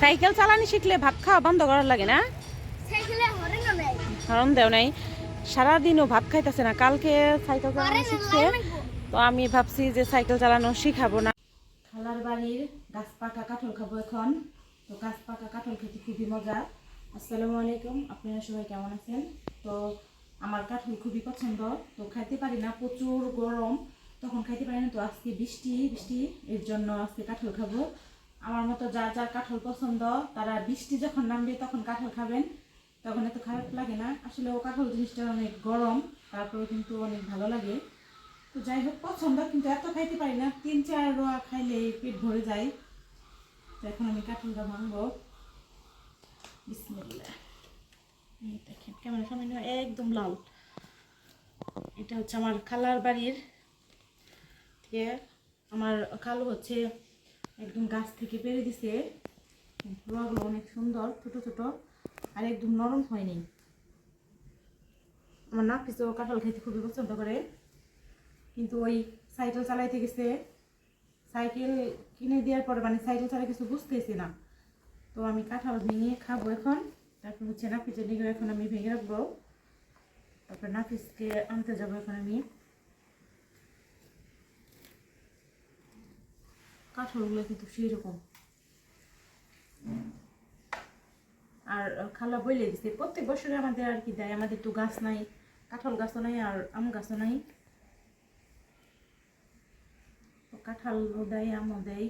Cycle চালানি শিখলে ভাত খাওয়া বন্ধ করার লাগে না? কারণ দেও নাই। সারাদিনও ভাত খাইতেছে না কালকে সাইকেল চালানো শিখছে। তো আমি ভাবছি যে সাইকেল চালানো শিখাবো না। খালার বাড়ির গাছ পাকা কাঁঠাল খাব এখন। তো গাছ পাকা কাঁঠাল খেতে খুবই মজা। আসসালামু আলাইকুম আপনারা সবাই কেমন আছেন? তো আমার কাঁঠাল খুবই পছন্দ। তো খাইতে পারি না প্রচুর গরম। তখন খাইতে পারি না তো আজকে বৃষ্টি বৃষ্টি এর জন্য আজকে কাঁঠাল খাব। আমার মতো যার যার কাঁঠাল পছন্দ, তারা বৃষ্টি যখন নামবে তখন কাঁঠাল খাবেন। তখন এত খারাপ লাগে না। আসলে ও কাঁঠাল জিনিসটা অনেক গরম তারপরে কিন্তু অনেক ভালো লাগে। তো যাই হোক, পছন্দ, কিন্তু এত খাইতে পারি না। তিন, চার রোয়া খাইলে পেট ভরে যায়। তো এখন আমি কাঁঠালটা ভাঙবো। দেখেন, ক্যামেরা সামনে একদম লাল। এটা হচ্ছে আমার খালার বাড়ির। আমার খালু হচ্ছে একদম গাছ থেকে পেরে দিছে। রোয়াগুলো অনেক সুন্দর, ছোট ছোট, আর একদম নরম হয়নি আমার নাফিস ও কাঁঠাল খেতে খুবই পছন্দ করে। কিন্তু ওই সাইকেল চালাইতে গেছে। সাইকেল কিনে দেওয়ার পরে মানে সাইকেল চালাই কিছু বুঝতেছি না। তো আমি কাঁঠাল ভেঙে খাব এখন। তারপর হচ্ছে নাফিসের দিকে এখন আমি ভেঙে রাখব। তারপর নাফিসকে আনতে যাব এখন আমি। কাঁঠালগুলো কিন্তু সেই রকম আর খালা বলে দিছে, প্রত্যেক বছরে আমাদের আর কি দেয়, আমাদের তো গাছ নাই, কাঁঠাল গাছও নাই আর আম গাছও নাই। কাঁঠালও দেয়, আমও দেয়।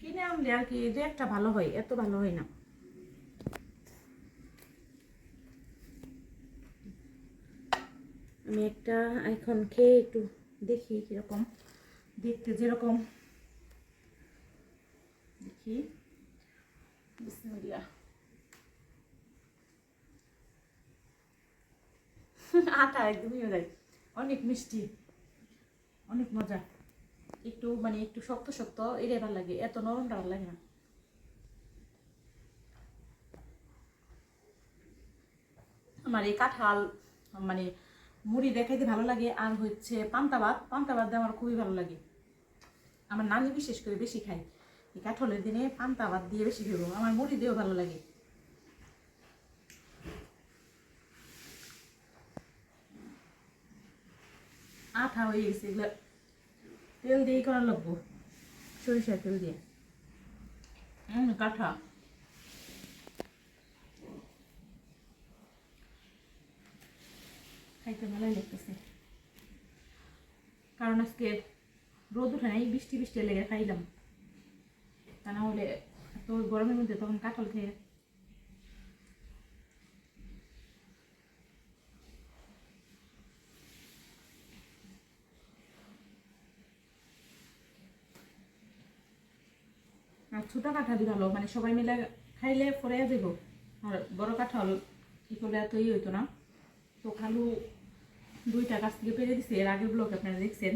কিনে আনলে আর কি যে একটা ভালো হয়, এত ভালো হয় না। আমি একটা এখন খেয়ে একটু দেখি কীরকম। দেখতে যেরকম। দেখি। আটা একদমই যায় অনেক মিষ্টি। অনেক মজা। একটু মানে একটু শক্ত শক্ত এটাই ভালো লাগে। এত নরমটা ভালো লাগে না। আমার এই কাঁঠাল মানে মুড়ি দেখাইতে ভালো লাগে। আর হচ্ছে পান্তা ভাত। পান্তা ভাত আমার খুবই ভালো লাগে। আমার নানি বিশেষ করে বেশি খাই এই কাঠলের দিনে পান্তা ভাত দিয়ে বেশি খাব, আমার মুড়ি দিয়েও ভালো লাগে। আঠা হয়ে গেছে এগুলো। তেল দিয়ে করা লাগবো, সরিষার তেল দিয়ে। কাঠা। খাইতে ভালোই লাগতেছে। কারণ আজকে রোদ উঠে নাই, বৃষ্টি বৃষ্টি লেগে খাইলাম। তা না হলে এত গরমের মধ্যে তখন কাঁঠাল খেয়ে আর ছোটো কাঁঠালই ভালো মানে সবাই মিলে খাইলে পরে যাব আর বড় কাঁঠাল কি করলে এত ই হইতো না। তো খালু দুইটা গাছ থেকে পেরে দিছে, এর আগের ব্লক আপনারা দেখছেন।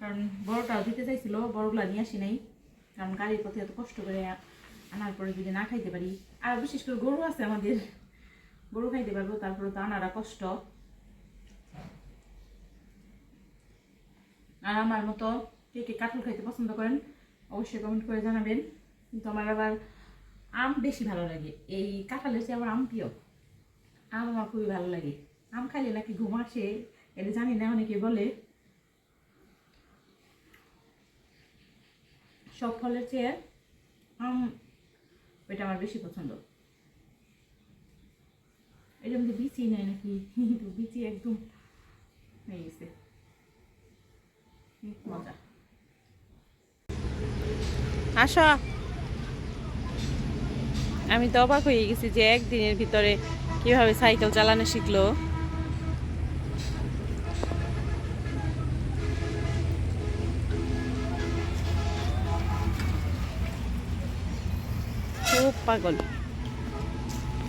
কারণ বড়টাও দিতে চাইছিল, বড়গুলা নিয়ে আসি নাই। কারণ গাড়ির পথে এত কষ্ট করে আনার পরে যদি না খাইতে পারি, আর বিশেষ করে গরু আছে আমাদের, গরু খাইতে পারব, তারপরে তো আনারা কষ্ট। আর আমার মতো কে কে কাঁঠাল খাইতে পছন্দ করেন, অবশ্যই কমেন্ট করে জানাবেন। কিন্তু আমার আবার আম বেশি ভালো লাগে। এই কাঁঠালের চেয়ে আমার আম প্রিয়। আম আমার খুবই ভালো লাগে। আম খাইলে নাকি ঘুম আসে, এটা জানি না, অনেকে বলে। সব ফলের চেয়ে আম ওইটা আমার বেশি পছন্দ। এটা মধ্যে বিচি নেয় নাকি? কিন্তু বিচি একদম হয়ে গেছে। মজা। আসো। আমি তো অবাক হয়ে গেছি যে একদিনের ভিতরে কীভাবে সাইকেল চালানো শিখলো। পাগল।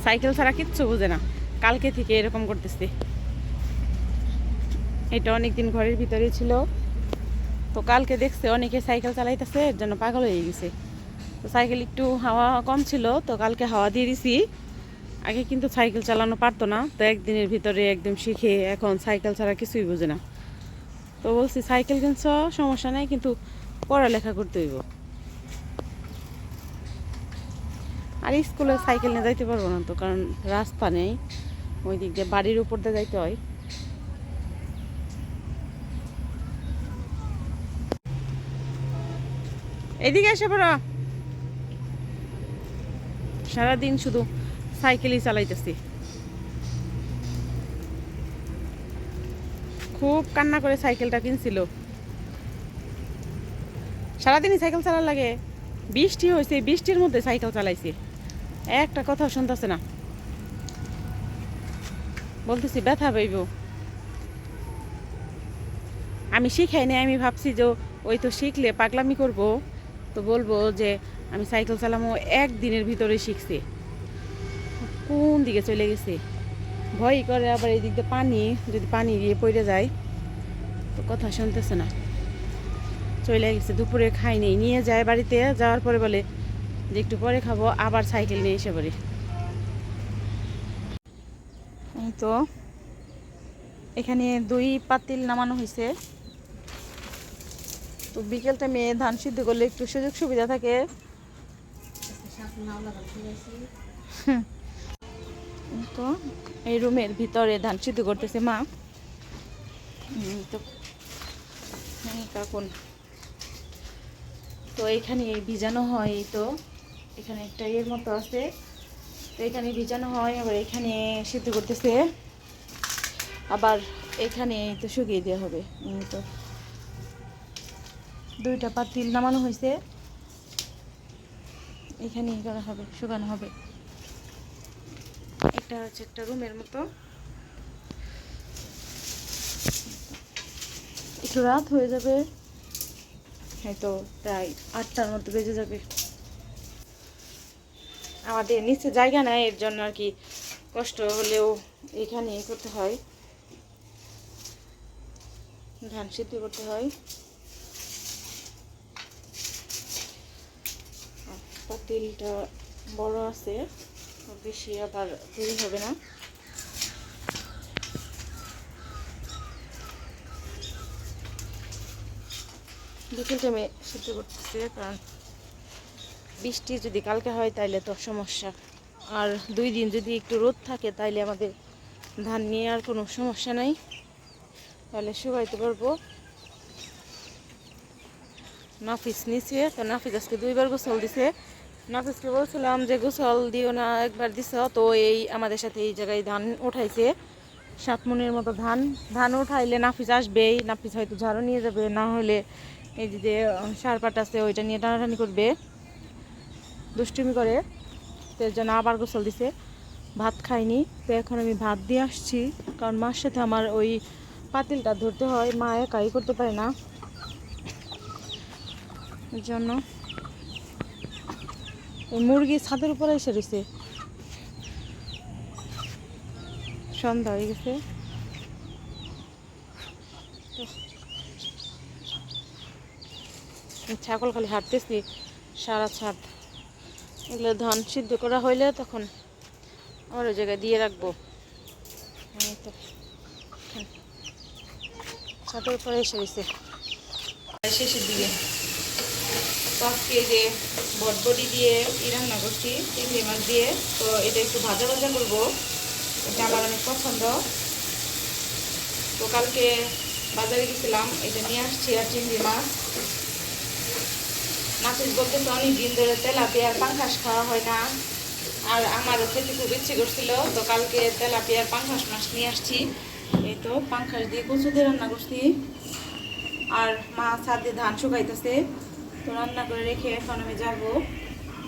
সাইকেল ছাড়া কিচ্ছু বোঝে না। কালকে থেকে এরকম করতেছে। এটা অনেকদিন ঘরের ভিতরে ছিল। তো কালকে দেখছে অনেকে সাইকেল চালাইতেছে, এর জন্য পাগল হয়ে গেছে। তো সাইকেল একটু হাওয়া কম ছিল, তো কালকে হাওয়া দিয়ে দিছি। আগে কিন্তু সাইকেল চালানো পারতো না, তো একদিনের ভিতরে একদম শিখে এখন সাইকেল ছাড়া কিছুই বোঝে না। তো বলছি, সাইকেল কিনছ, সমস্যা নেই, কিন্তু পড়ালেখা করতে হইব। আর স্কুলে সাইকেল নিয়ে যাইতে পারব না তো, কারণ রাস্তা নেই। ওই দিক দিয়ে বাড়ির উপর দিয়ে যাইতে হয়। এদিকে এসে পড়ো সারাদিন শুধু সাইকেলই চালাইতেছি। খুব কান্না করে সাইকেলটা কিনছিল। সারাদিনই সাইকেল চালার লাগে। বৃষ্টি হয়েছে বৃষ্টির মধ্যে সাইকেল চালাইছে। একটা কথা শুনতেছে না। বলতেছি, ব্যথা পাইব। আমি শিখাই নাই, আমি ভাবছি যে ওই তো শিখলে পাগলামি করব। তো বলব যে আমি সাইকেল চালামো একদিনের ভিতরে শিখছি। কোন দিকে চলে গেছে? ভয় করে আবার এই দিক পানি, যদি পানি দিয়ে পড়ে যায়, তো কথা শুনতেছে না। চলে গেছে, দুপুরে খাই নেই, নিয়ে যায় বাড়িতে, যাওয়ার পরে বলে যে একটু পরে খাব, আবার সাইকেল নিয়ে এসে পড়ি। এই তো, এখানে দুই পাতিল নামানো হয়েছে। তো বিকেল টাইমে ধান সিদ্ধ করলে একটু সুযোগ সুবিধা থাকে। তো, এই রুমের ভিতরে ধান সিদ্ধ করতেছে মা। তো কাকুন। তো এখানে ভিজানো হয় তো। এখানে একটা এর মতো আছে। তো এখানে ভিজানো হয়, আবার এখানে সিদ্ধ করতেছে। আবার এখানে তো শুকিয়ে দেওয়া হবে। তো দুইটা পাতিল নামানো হয়েছে। এখানে করা হবে, শুকানো হবে। এটা হচ্ছে একটা রুমের মতো। একটু রাত হয়ে যাবে। হয়তো প্রায় আটটার মতো বেজে যাবে। আমাদের নিচে জায়গা নেয় এর জন্য আর কি কষ্ট হলেও এখানে করতে হয়। ধান সিদ্ধ করতে হয়। পাতিলটা বড় আছে, বেশি আবার তৈরি হবে না। বিকেল টাইমে সিদ্ধ করতেছে, কারণ বৃষ্টি যদি কালকে হয় তাইলে তো সমস্যা। আর দুই দিন যদি একটু রোদ থাকে তাইলে আমাদের ধান নিয়ে আর কোনো সমস্যা নাই। তাহলে শুকাইতে পারব। নাফিস নিচে তো নাফিস আজকে দুইবার গোসল দিছে। নাফিসকে বলছিলাম যে, গোসল দিও না, একবার দিছ? তো এই আমাদের সাথে এই জায়গায় ধান উঠাইছে। সাত মনের মতো ধান ধান উঠাইলে নাফিস আসবেই। নাফিস হয়তো ঝাড়ু নিয়ে যাবে, না হলে এই যে, সার পাট আছে, ওইটা নিয়ে টানাটানি করবে। দুষ্টুমি করে, তো এর জন্য আবার গোসল দিছে। ভাত খাইনি, তো এখন আমি ভাত দিয়ে আসছি, কারণ মার সাথে আমার ওই পাতিলটা ধরতে হয়, মা একাই করতে পারে না। এর জন্য ওই মুরগি ছাদের উপরে এসে রয়েছে সন্ধ্যা হয়ে গেছে। ছাগল খালি হাঁটতেছি, সারা ছাদ। এগুলো ধান সিদ্ধ করা হইলে তখন আবার ওই জায়গায় দিয়ে রাখব। ছাদের উপরে এসে রয়েছে শেষের দিকে। যে বটবটি দিয়ে রান্না করছি, চিংড়ি মাছ দিয়ে, তো এটা একটু ভাজা ভাজা করব। এটা আমার অনেক পছন্দ। তো কালকে বাজারে গেছিলাম, এটা নিয়ে আসছি আর চিংড়ি মাছ। নাচিস বলতেছে, অনেক দিন ধরে তেলাপিয়ার পাঙ্খাস খাওয়া হয় না। আর আমারও খেতে খুব ইচ্ছে করছিল, তো কালকে তেলাপিয়ার পাঙ্খাস মাছ নিয়ে আসছি। এই তো পাঙ্খাস দিয়ে কচু দিয়ে রান্না করছি। আর মা ছাদে ধান শুকাইতেছে, তো রান্না করে রেখে এখন আমি যাব,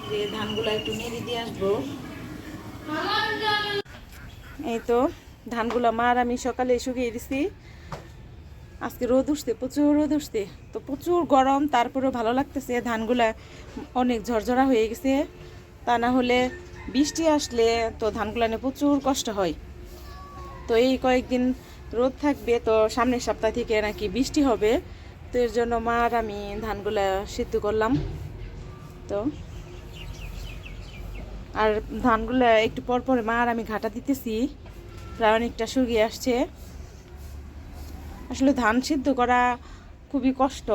যে ধানগুলো একটু নেড়ে দিয়ে আসব। এই তো ধানগুলো মার আমি সকালে শুকিয়ে দিছি। আজকে রোদ উঠছে, প্রচুর রোদ উঠছে। তো প্রচুর গরম, তারপরেও ভালো লাগতেছে। ধানগুলা অনেক ঝরঝরা হয়ে গেছে। তা না হলে বৃষ্টি আসলে তো ধানগুলা নিয়ে প্রচুর কষ্ট হয়। তো এই কয়েকদিন রোদ থাকবে, তো সামনের সপ্তাহ থেকে নাকি বৃষ্টি হবে। তো এর জন্য মার আমি ধানগুলা সিদ্ধ করলাম। তো আর ধানগুলা একটু পর পরে মার আমি ঘাটা দিতেছি। প্রায় অনেকটা শুকিয়ে আসছে। আসলে ধান সিদ্ধ করা খুবই কষ্ট।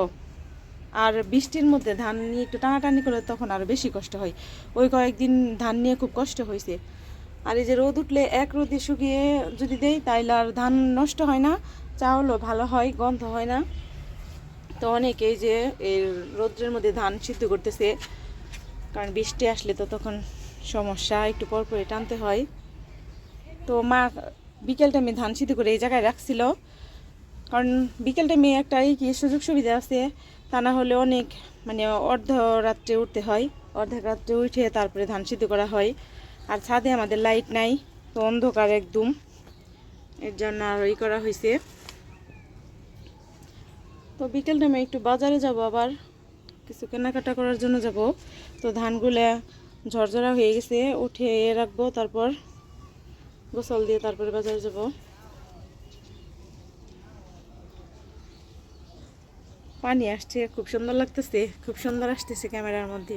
আর বৃষ্টির মধ্যে ধান নিয়ে একটু টানাটানি করে তখন আরও বেশি কষ্ট হয়। ওই কয়েকদিন ধান নিয়ে খুব কষ্ট হয়েছে। আর এই যে রোদ উঠলে এক রোদে শুকিয়ে যদি দেই, তাইলে আর ধান নষ্ট হয় না, চাউলও ভালো হয়, গন্ধ হয় না। তো অনেকেই যে এই রোদ্রের মধ্যে ধান সিদ্ধ করতেছে, কারণ বৃষ্টি আসলে তো তখন সমস্যা, একটু পর পরে টানতে হয়। তো মা বিকেল টাইমে ধান সিদ্ধ করে এই জায়গায় রাখছিল। কারণ বিকেল টাইমে একটা এই কি সুযোগ সুবিধা আছে? তা না হলে অনেক মানে অর্ধ রাত্রে উঠতে হয়। অর্ধেক রাত্রে উঠে তারপরে ধান সিদ্ধ করা হয়। আর ছাদে আমাদের লাইট নাই, তো অন্ধকার একদম। এর জন্য আর ওই করা হয়েছে তো বিকেল টাইমে একটু বাজারে যাব আবার। কিছু কেনাকাটা করার জন্য যাব। তো ধানগুলা ঝরঝরা হয়ে গেছে, উঠে রাখব, তারপর গোসল দিয়ে তারপরে বাজারে যাব। পানি আসছে খুব সুন্দর লাগতেছে খুব সুন্দর আসতেছে ক্যামেরার মধ্যে।